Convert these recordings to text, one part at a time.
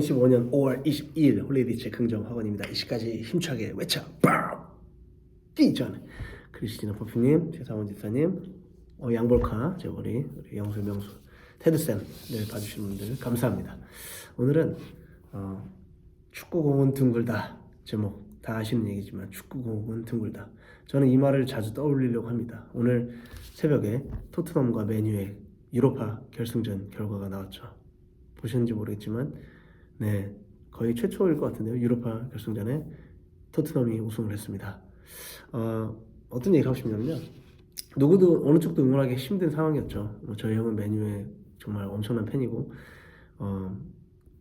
2025년 5월 22일 홀리데이체 긍정 학원입니다. 이 시까지 힘차게 외쳐 빡! 뛰전 크리스티나 퍼피님, 최상원 집사님, 어, 양볼카, 제보리, 우리 영수 명수, 테드쌤 네, 봐주시는 분들 감사합니다. 오늘은 어, 축구공은 둥글다 제목 다 아시는 얘기지만 축구공은 둥글다. 저는 이 말을 자주 떠올리려고 합니다. 오늘 새벽에 토트넘과 메뉴의 유로파 결승전 결과가 나왔죠. 보셨는지 모르겠지만 네 거의 최초일 것 같은데요. 유로파 결승전에 토트넘이 우승을 했습니다. 어, 어떤 얘기를 하고 싶냐면요. 누구도 어느 쪽도 응원하기 힘든 상황이었죠. 뭐 저희 형은 메뉴의 정말 엄청난 팬이고 어,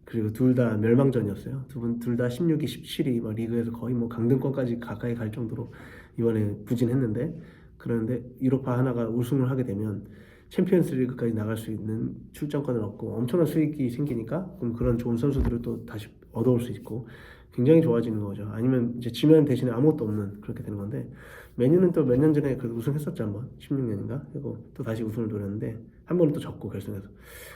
그리고 둘 다 멸망전이었어요. 두 분 둘 다 16위, 17위 막 리그에서 거의 뭐 강등권까지 가까이 갈 정도로 이번에 부진했는데 그런데 유로파 하나가 우승을 하게 되면 챔피언스 리그까지 나갈 수 있는 출전권을 얻고 엄청난 수익이 생기니까 그럼 그런 좋은 선수들을 또 다시 얻어올 수 있고 굉장히 좋아지는 거죠. 아니면 이제 지면 대신에 아무것도 없는 그렇게 되는 건데 메뉴는 또 몇 년 전에 그 우승했었죠 한번 16년인가 그리고 또 다시 우승을 노렸는데 한 번은 또 졌고 결승에서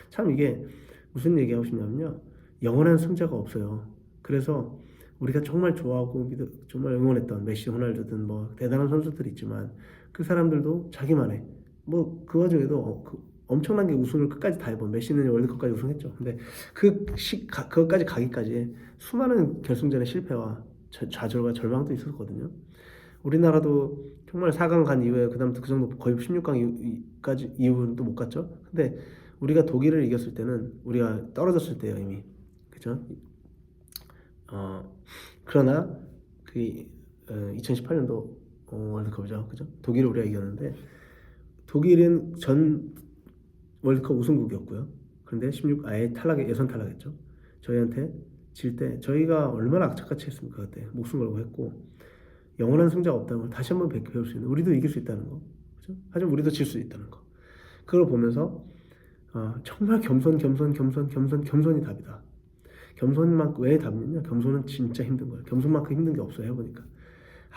참 이게 무슨 얘기하고 싶냐면요 영원한 승자가 없어요. 그래서 우리가 정말 좋아하고 정말 응원했던 메시, 호날두든 뭐 대단한 선수들이 있지만 그 사람들도 자기만의 뭐 그 와중에도 어, 그 엄청난 게 우승을 끝까지 다 해본 메시는 월드컵까지 우승했죠. 근데 그 시, 가, 그것까지 가기까지 수많은 결승전의 실패와 저- 좌절과 절망도 있었거든요. 우리나라도 정말 4강 간 이후에 그다음부터 그 정도 거의 16강까지 이후는 또 못 갔죠. 근데 우리가 독일을 이겼을 때는 우리가 떨어졌을 때요 이미 그죠? 어 그러나 그 어, 2018년도 어, 월드컵이죠, 그죠? 독일을 우리가 이겼는데 독일은 전 월드컵 우승국이었고요. 그런데 16 아예 탈락에 예선 탈락했죠. 저희한테 질 때 저희가 얼마나 악착같이 했습니까? 그때 목숨 걸고 했고 영원한 승자가 없다는 걸 다시 한번 배- 배울 수 있는 우리도 이길 수 있다는 거. 그죠? 하지만 우리도 질 수 있다는 거. 그걸 보면서 어, 정말 겸손 겸손 겸손 겸손 겸손이 답이다. 겸손만큼 왜 답이냐? 겸손은 진짜 힘든 거예요. 겸손만큼 힘든 게 없어요 해보니까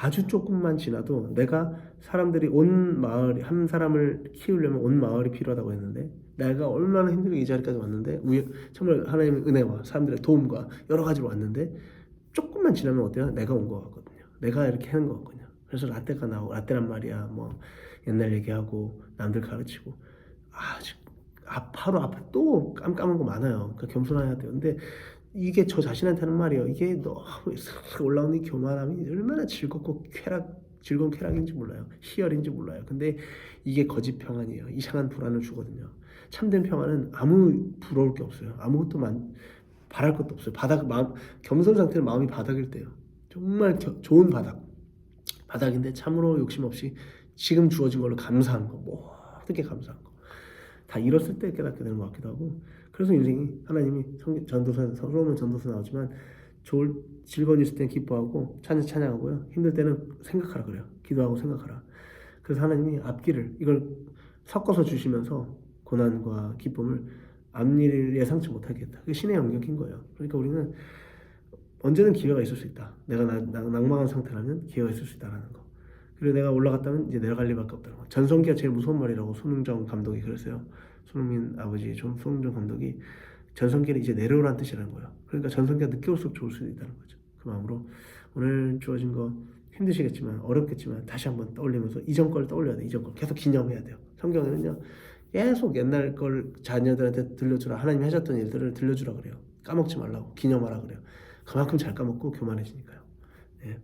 아주 조금만 지나도 내가 사람들이 온 마을 한 사람을 키우려면 온 마을이 필요하다고 했는데 내가 얼마나 힘들게 이 자리까지 왔는데 정말 하나님의 은혜와 사람들의 도움과 여러 가지로 왔는데 조금만 지나면 어때요? 내가 온 것 같거든요. 내가 이렇게 하는 것 같거든요. 그래서 라떼가 나오고 라떼란 말이야 뭐 옛날 얘기하고 남들 가르치고 아, 지- 아 바로 앞에 또 깜깜한 거 많아요. 그러니까 겸손해야 돼요. 근데 이게 저 자신한테 하는 말이에요. 이게 너무 싹 올라오는 이 교만함이 얼마나 즐겁고 쾌락 즐거운 쾌락인지 몰라요. 희열인지 몰라요. 근데 이게 거짓 평안이에요. 이상한 불안을 주거든요. 참된 평안은 아무 부러울 게 없어요. 아무것도 만 바랄 것도 없어요. 바닥 마음 겸손 상태는 마음이 바닥일 때요. 정말 겨- 좋은 바닥. 바닥인데 참으로 욕심 없이 지금 주어진 걸로 감사한 거, 모든 게 감사한 거. 다 잃었을 때 깨닫게 되는 것 같기도 하고. 그래서 인생이 하나님이 성- 전도서 서로는 전도서 나오지만 좋을 즐거운 일 있을 땐 기뻐하고 찬양 찬양하고요. 힘들 때는 생각하라 그래요. 기도하고 생각하라. 그래서 하나님이 앞길을 이걸 섞어서 주시면서 고난과 기쁨을 앞일을 예상치 못하겠다. 그게 신의 영역인 거예요. 그러니까 우리는 언제든 기회가 있을 수 있다. 내가 나, 나- 낭망한 상태라면 기회가 있을 수 있다라는 거. 그리고 내가 올라갔다면 이제 내려갈 일밖에 없다는 거. 전성기가 제일 무서운 말이라고 손흥정 감독이 그랬어요. 손흥민 아버지 좀 손흥정 감독이 전성기는 이제 내려오라는 뜻이라는 거예요. 그러니까 전성기가 늦게 올수록 좋을 수도 있다는 거죠. 그 마음으로 오늘 주어진 거 힘드시겠지만 어렵겠지만 다시 한번 떠올리면서 이전 걸 떠올려야 돼. 이전 걸 계속 기념해야 돼요. 성경에는요. 계속 옛날 걸 자녀들한테 들려주라. 하나님이 하셨던 일들을 들려주라 그래요. 까먹지 말라고 기념하라 그래요. 그만큼 잘 까먹고 교만해지니까요. 네.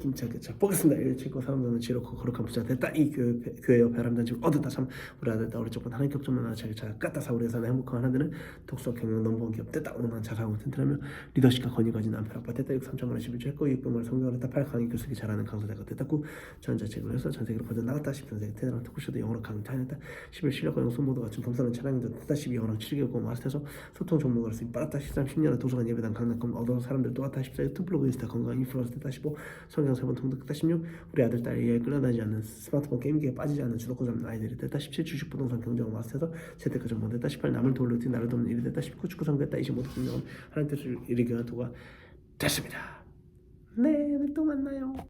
진짜 자 보겠습니다. 일 치고 사람들은 지놓고 거룩한 부자 됐다. 이 교회, 교회 옆에 사람들은 지금 얻었다. 참 우리 아들 딸 우리 조건 하나님 격정만 하나 잘, 잘 깠다 사우리 사는 행복한 하나들은 독서 경영 넘버원 기업 됐다. 오늘 자사하고 튼튼하며 리더십과 권위 가진 남편 아빠 됐다. 6 3천만 원 11조 했고 600만 성경을 했다. 8 강의 교수기 잘하는 강사대가 됐다고 전자책을 해서 전 세계로 퍼져 나갔다. 10전 세계 테드랑 토크쇼도 영어로 강의 다녔다. 11 실력과 영성 모두 갖춘 범사는 차량인도 됐다. 12 영어랑 7개국 마스터에서 소통 전문가로 쓰임 빨았다. 13 10년의 도서관 예배당 강남권 얻어 사람들 또 왔다. 14 유튜브 블로그 인스타 건강 인플루언서 됐다. 15 성경 세번 통독 됐다. 16 우리 아들 딸 이에 끌려다니지 않는 스마트폰 게임기에 빠지지 않는 주도권 잡는 아이들이 됐다. 17 주식 부동산 경쟁 마스터에서 재테크 전문 됐다. 18 남을 돌로 뛰 나를 돕는 일이 됐다. 19 축구 상 됐다. 25 분명 하나님 뜻을 이루기 위한 도가 됐습니다. 네, 또 만나요.